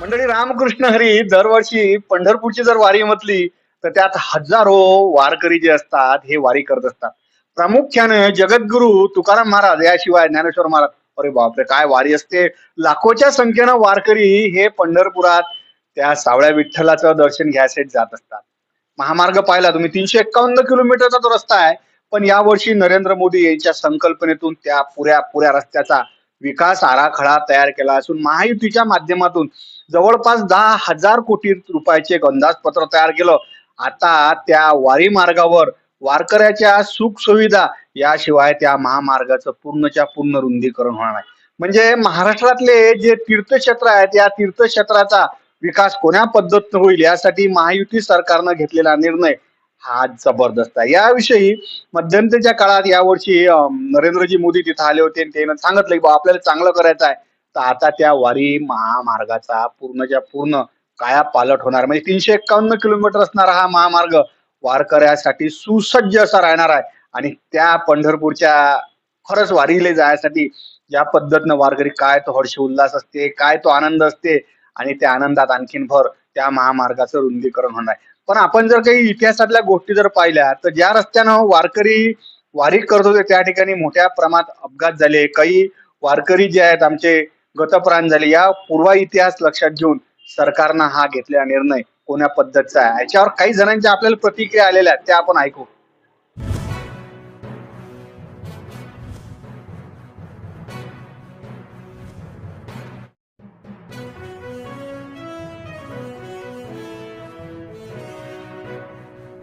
मंडळी रामकृष्ण हरी दरवर्षी पंढरपूरची जर वारी म्हटली तर त्यात हजारो वारकरी जे असतात हे वारी करत असतात. प्रामुख्याने जगद्गुरु तुकाराम महाराज याशिवाय ज्ञानेश्वर महाराज अरे बापरे काय वारी असते. लाखोच्या संख्येनं वारकरी हे पंढरपुरात त्या सावळ्या विठ्ठलाचं दर्शन घ्यायसाठी जात असतात. महामार्ग पाहिला तुम्ही तीनशे एक्कावन्न किलोमीटरचा तो रस्ता आहे पण यावर्षी नरेंद्र मोदी यांच्या संकल्पनेतून त्या पुऱ्या पुऱ्या रस्त्याचा विकास आराखडा तयार केला असून महायुतीच्या माध्यमातून जवळपास दहा हजार कोटी रुपयाचे एक अंदाजपत्र तयार केलं. आता त्या वारी मार्गावर वारकऱ्याच्या सुख सुविधा याशिवाय त्या महामार्गाचं पूर्णच्या पूर्ण रुंदीकरण होणार आहे म्हणजे महाराष्ट्रातले जे तीर्थक्षेत्र आहेत या तीर्थक्षेत्राचा विकास कोण्या पद्धतीनं होईल यासाठी महायुती सरकारनं घेतलेला निर्णय हा जबरदस्त आहे. याविषयी मध्यंतरीच्या काळात यावर्षी नरेंद्रजी मोदी तिथं आले होते आणि त्यानं सांगितलं की बा आपल्याला चांगलं करायचं आहे. तर आता त्या वारी महामार्गाचा पूर्णच्या पूर्ण काया पालट होणार म्हणजे तीनशे एक्कावन्न किलोमीटर असणारा हा महामार्ग वारकऱ्यासाठी सुसज्ज असा राहणार आहे. आणि त्या पंढरपूरच्या खरंच वारीले जायसाठी ज्या पद्धतीनं वारकरी काय तो हर्ष उल्हास असते काय तो आनंद असते आणि त्या आनंदात आणखीन भर त्या महामार्गाचं रुंदीकरण होणार आहे. पण आपण जर काही इतिहासातल्या गोष्टी जर पाहिल्या तर ज्या रस्त्यानं वारकरी वारी करत होते त्या ठिकाणी मोठ्या प्रमाणात अपघात झाले. काही वारकरी जे आहेत आमचे गतप्राण झाले या पूर्वा इतिहास लक्षात घेऊन सरकारनं हा घेतलेला निर्णय कोण्या पद्धतीचा आहे? याच्यावर काही जणांच्या आपल्याला प्रतिक्रिया आलेल्या आहेत त्या आपण ऐकू.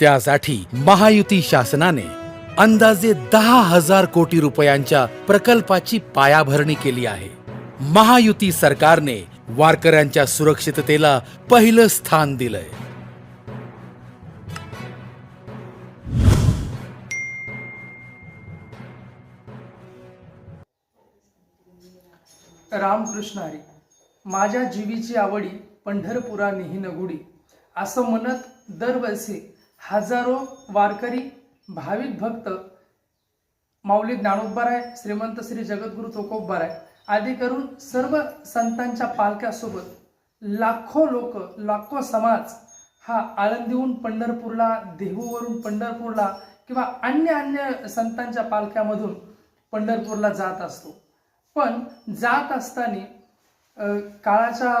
त्यासाठी महायुती शासनाने अंदाजे दहा हजार कोटी रुपयांच्या प्रकल्पाची पायाभरणी केली आहे. महायुती सरकारने वारकऱ्यांच्या सुरक्षिततेला पहिलं स्थान दिलंय. रामकृष्ण हरी माझ्या जीवीची आवडी पंढरपुरा निही नगुडी असं म्हणत दरवर्षी हजारो वारकरी भाविक भक्त माऊली ज्ञानोबाराय श्रीमंत श्री जगद्गुरु तुकोबाराय आदी करून सर्व संतांच्या पालख्यासोबत लाखो लोक लाखो समाज हा आळंदीहून पंढरपूरला देहूवरून पंढरपूरला किंवा अन्य अन्य संतांच्या पालख्यामधून पंढरपूरला जात असतो. पण जात असताना काळाच्या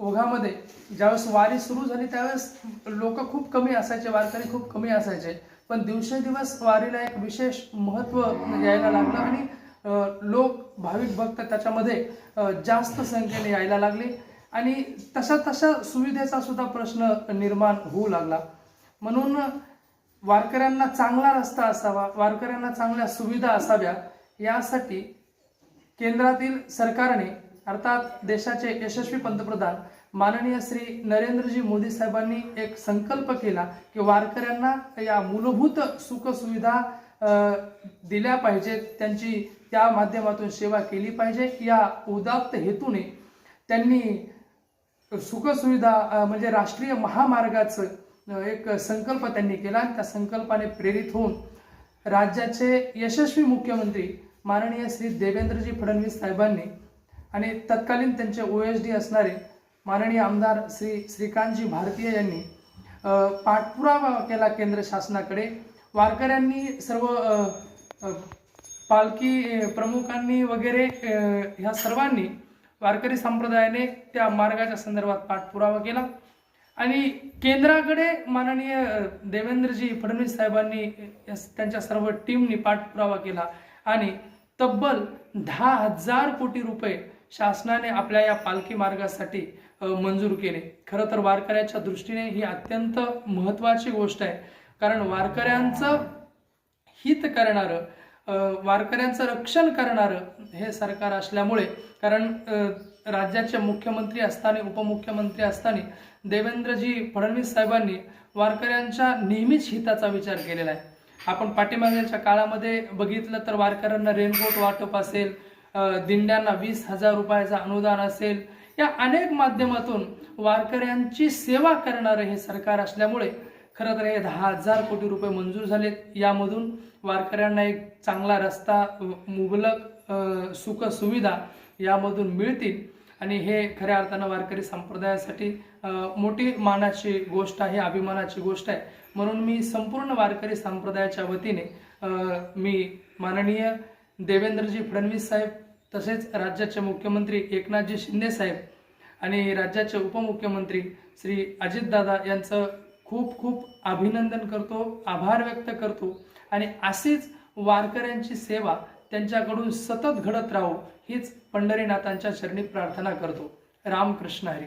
ओघामध्ये. ज्यावेळेस वारी सुरू झाली त्यावेळेस लोक खूप कमी असायचे वारकरी खूप कमी असायचे. पण दिवसेदिवस वारीला एक विशेष महत्त्व यायला लागलं आणि लोक भाविक भक्त त्याच्यामध्ये जास्त संख्येने यायला लागले. आणि तशा तशा सुविधेचा सुद्धा प्रश्न निर्माण होऊ लागला. म्हणून वारकऱ्यांना चांगला रस्ता असावा वारकऱ्यांना चांगल्या सुविधा असाव्या यासाठी केंद्रातील सरकारने अर्थात देशाचे यशस्वी पंतप्रधान माननीय श्री नरेंद्रजी मोदी साहेबांनी एक संकल्प केला की वारकऱ्यांना या मूलभूत सुखसुविधा दिल्या पाहिजेत. त्यांची त्या माध्यमातून सेवा केली पाहिजे. या उदात्त हेतूने त्यांनी सुखसुविधा म्हणजे राष्ट्रीय महामार्गाचं एक संकल्प त्यांनी केला. आणि त्या संकल्पाने प्रेरित होऊन राज्याचे यशस्वी मुख्यमंत्री माननीय श्री देवेंद्रजी फडणवीस साहेबांनी आणि तत्कालीन त्यांचे ओ एस डी असणारे माननीय आमदार श्री श्रीकांतजी भारतीय यांनी पाठपुरावा केला केंद्र शासनाकडे. वारकऱ्यांनी सर्व पालखी प्रमुखांनी वगैरे ह्या सर्वांनी वारकरी संप्रदायाने त्या मार्गाच्या संदर्भात पाठपुरावा केला. आणि केंद्राकडे माननीय देवेंद्रजी फडणवीस साहेबांनी त्यांच्या सर्व टीमनी पाठपुरावा केला. आणि तब्बल दहा हजार कोटी रुपये शासनाने आपल्या या पालखी मार्गासाठी मंजूर केले. खरं तर वारकऱ्याच्या दृष्टीने ही अत्यंत महत्त्वाची गोष्ट आहे. कारण वारकऱ्यांचं हित करणारं वारकऱ्यांचं रक्षण करणारं हे सरकार असल्यामुळे कारण राज्याचे मुख्यमंत्री असताना उपमुख्यमंत्री असताना देवेंद्रजी फडणवीस साहेबांनी वारकऱ्यांच्या नेहमीच हिताचा विचार केलेला आहे. आपण पाठीमागेच्या काळामध्ये बघितलं तर वारकऱ्यांना रेनकोट वाटप असेल दिंड्यांना वीस हजार रुपयाचं अनुदान असेल. या अनेक माध्यमातून वारकऱ्यांची सेवा करणारं हे सरकार असल्यामुळे खरं तर हे दहा हजार कोटी रुपये मंजूर झालेत. यामधून वारकऱ्यांना एक चांगला रस्ता मुबलक सुखसुविधा यामधून मिळतील. आणि हे खऱ्या अर्थानं वारकरी संप्रदायासाठी मोठी मानाची गोष्ट आहे अभिमानाची गोष्ट आहे. म्हणून मी संपूर्ण वारकरी संप्रदायाच्या वतीने मी माननीय देवेंद्रजी फडणवीस साहेब तसेच राज्याचे मुख्यमंत्री एकनाथजी शिंदे साहेब आणि राज्याचे उपमुख्यमंत्री श्री अजितदादा यांचं खूप खूप अभिनंदन करतो आभार व्यक्त करतो आणि अशीच वारकऱ्यांची सेवा त्यांच्याकडून सतत घडत राहो हीच पंढरीनाथांच्या चरणी प्रार्थना करतो. रामकृष्ण हरी.